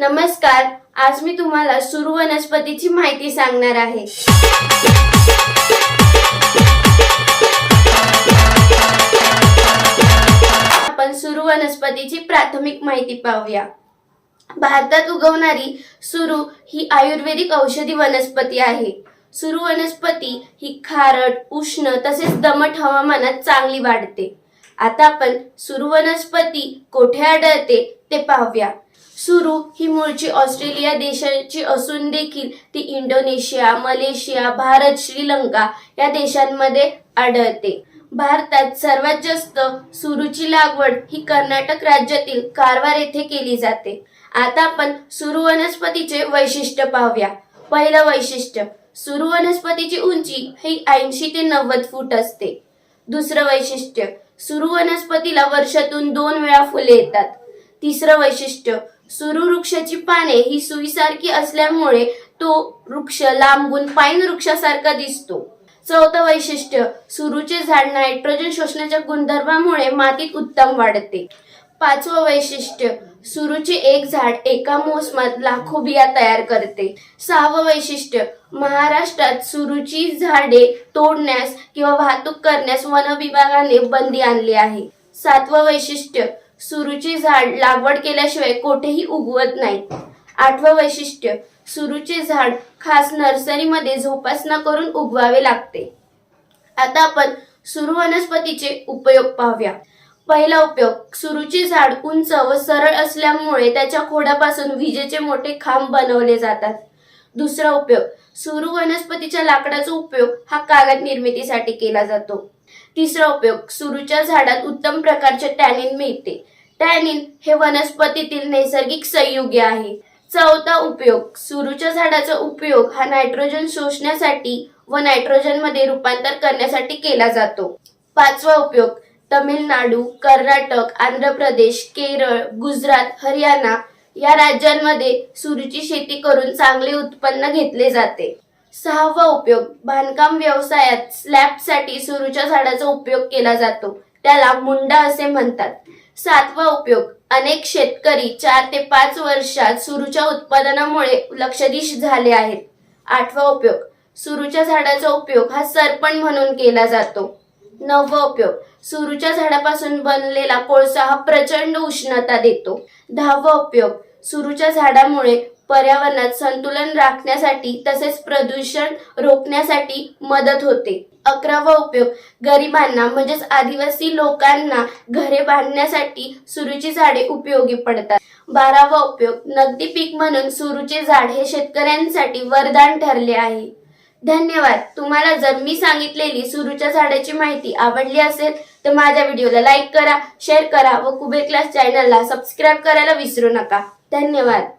नमस्कार आज मी तुम्हाला सुरू वनस्पतीची माहिती सांगणार आहे. आपण सुरू वनस्पतीची प्राथमिक माहिती पाहूया. भारतात उगवणारी सुरू ही आयुर्वेदिक औषधी वनस्पती आहे. सुरू वनस्पती ही खारट उष्ण तसेच दमट हवामानात चांगली वाढते. आता आपण सुरू वनस्पती कोठे आढळते ते पाहूया. सुरू. ही मूळची ऑस्ट्रेलिया देशाची असून देखील ती इंडोनेशिया मलेशिया भारत श्रीलंका या देशांमध्ये आढळते. भारतात सर्वात जास्त सुरूची लागवड ही कर्नाटक राज्यातील कारवार येथे केली जाते. आता आपण सुरू वनस्पतीचे वैशिष्ट्य पाहूया. पहिलं वैशिष्ट्य सुरू वनस्पतीची उंची ही ऐंशी ते नव्वद फूट असते. दुसरं वैशिष्ट्य सुरू वनस्पतीला वर्षातून दोन वेळा फुले येतात. तिसरं वैशिष्ट्य सुरू वृक्षाची पाने ही सुईसारखी असल्यामुळे तो वृक्ष लांबून पाईन वृक्षासारखा दिसतो. चौथं वैशिष्ट्य सुरूचे झाड नायट्रोजन शोषण्याच्या गुणधर्मामुळे मातीत उत्तम वाढते. पाचवं वैशिष्ट्य सुरूचे एक झाड एका मोसमात लाखो बिया तयार करते. सहावं वैशिष्ट्य महाराष्ट्रात सुरूची झाडे तोडण्यास किंवा वाहतूक करण्यास वन विभागाने बंदी आणली आहे. सातवं वैशिष्ट्य सुरूची झाड लागवड केल्याशिवाय कोठेही उगवत नाही. आठवं वैशिष्ट्य सुरूचे झाड खास नर्सरीमध्ये जोपासना करून उगवावे लागते. आता आपण सुरू वनस्पतीचे उपयोग पाहूया. पहिला उपयोग सुरूचे झाड उंच व सरळ असल्यामुळे त्याच्या खोडापासून विजेचे मोठे खांब बनवले जातात. दुसरा उपयोग सुरू वनस्पतीच्या लाकडाचा उपयोग हा कागद निर्मितीसाठी केला जातो. तिसरा उपयोग सुरूच्या झाडात उत्तम प्रकारचे टॅनिन मिळते. टॅनिन हे वनस्पतीतील नैसर्गिक संयुगे आहे. चौथा उपयोग सुरूच्या झाडाचा उपयोग हा नायट्रोजन शोषण्यासाठी व नायट्रोजनमध्ये रूपांतर करण्यासाठी केला जातो. पाचवा उपयोग तमिळनाडू कर्नाटक आंध्र प्रदेश केरळ गुजरात हरियाणा या राज्यांमध्ये सुरूची शेती करून चांगले उत्पन्न घेतले जाते. सहावा उपयोग. बांधकाम व्यवसायात स्लॅबसाठी सुरूच्या झाडाचा उपयोग केला जातो. त्याला मुंडा असे म्हणतात. सातवा उपयोग. अनेक शेतकरी चार ते पाच वर्षात सुरूच्या उत्पादनामुळे लक्षदीश झाले आहेत. आठवा उपयोग. सुरूच्या झाडाचा उपयोग हा सरपण म्हणून केला जातो. नववा उपयोग. सुरूच्या झाडापासून बनलेला कोळसा हा प्रचंड उष्णता देतो. दहावा उपयोग. सुरूच्या झाडामुळे पर्यावरणात संतुलन राखण्यासाठी तसेच प्रदूषण रोखण्यासाठी मदत होते. अकरावा उपयोग गरिबांना म्हणजेच आदिवासी लोकांना घरे बांधण्यासाठी सुरूची झाडे उपयोगी पडतात. बारावा उपयोग नगदी पीक म्हणून सुरूचे झाड हे शेतकऱ्यांसाठी वरदान ठरले आहे. धन्यवाद. तुम्हाला जर मी सांगितलेली सुरूच्या झाडाची माहिती आवडली असेल तर माझ्या व्हिडिओला लाईक करा शेअर करा व कुबेर क्लास चॅनलला सबस्क्राईब करायला विसरू नका. धन्यवाद